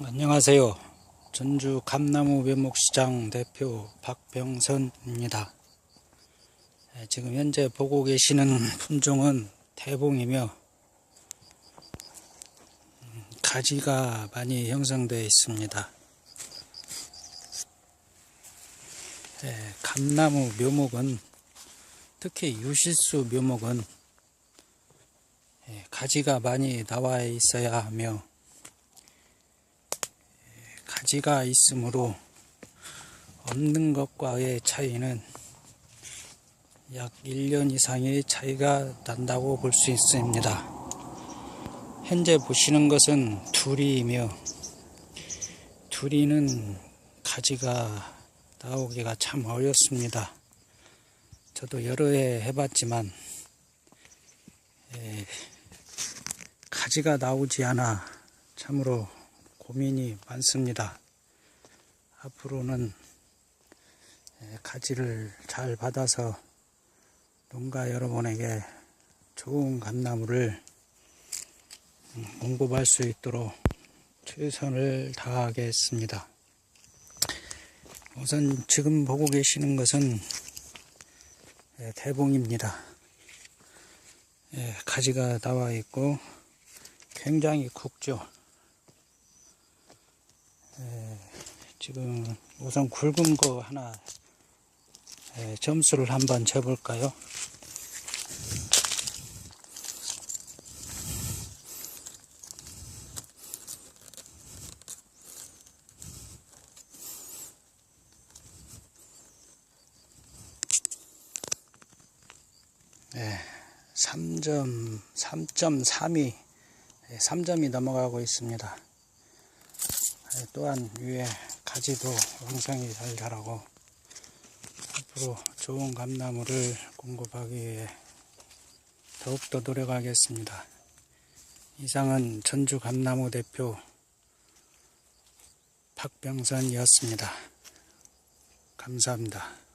안녕하세요. 전주 감나무 묘목시장 대표 박병선입니다. 예, 지금 현재 보고 계시는 품종은 대봉이며 음, 가지가 많이 형성되어 있습니다. 예, 감나무 묘목은 특히 유실수 묘목은 예, 가지가 많이 나와 있어야 하며 가지가 있으므로 없는 것과의 차이는 약 1년 이상의 차이가 난다고 볼 수 있습니다. 현재 보시는 것은 두리이며 두리는 가지가 나오기가 참 어렵습니다. 저도 여러 해 해봤지만 에, 가지가 나오지 않아 참으로 고민이 많습니다. 앞으로는 에, 가지를 잘 받아서 농가 여러분에게 좋은 감나무를 음, 공급할 수 있도록 최선을 다하겠습니다. 우선 지금 보고 계시는 것은 예, 대봉입니다. 예, 가지가 나와 있고 굉장히 굵죠. 예, 지금 우선 굵은 거 하나 예, 점수를 한번 재볼까요? 예, 3점, 3.32, 3점이 넘어가고 있습니다. 예, 또한 위에 가지도 형성이 잘 자라고 앞으로 좋은 감나무를 공급하기 위해 더욱더 노력하겠습니다. 이상은 전주 감나무 대표 박병선이었습니다. 감사합니다.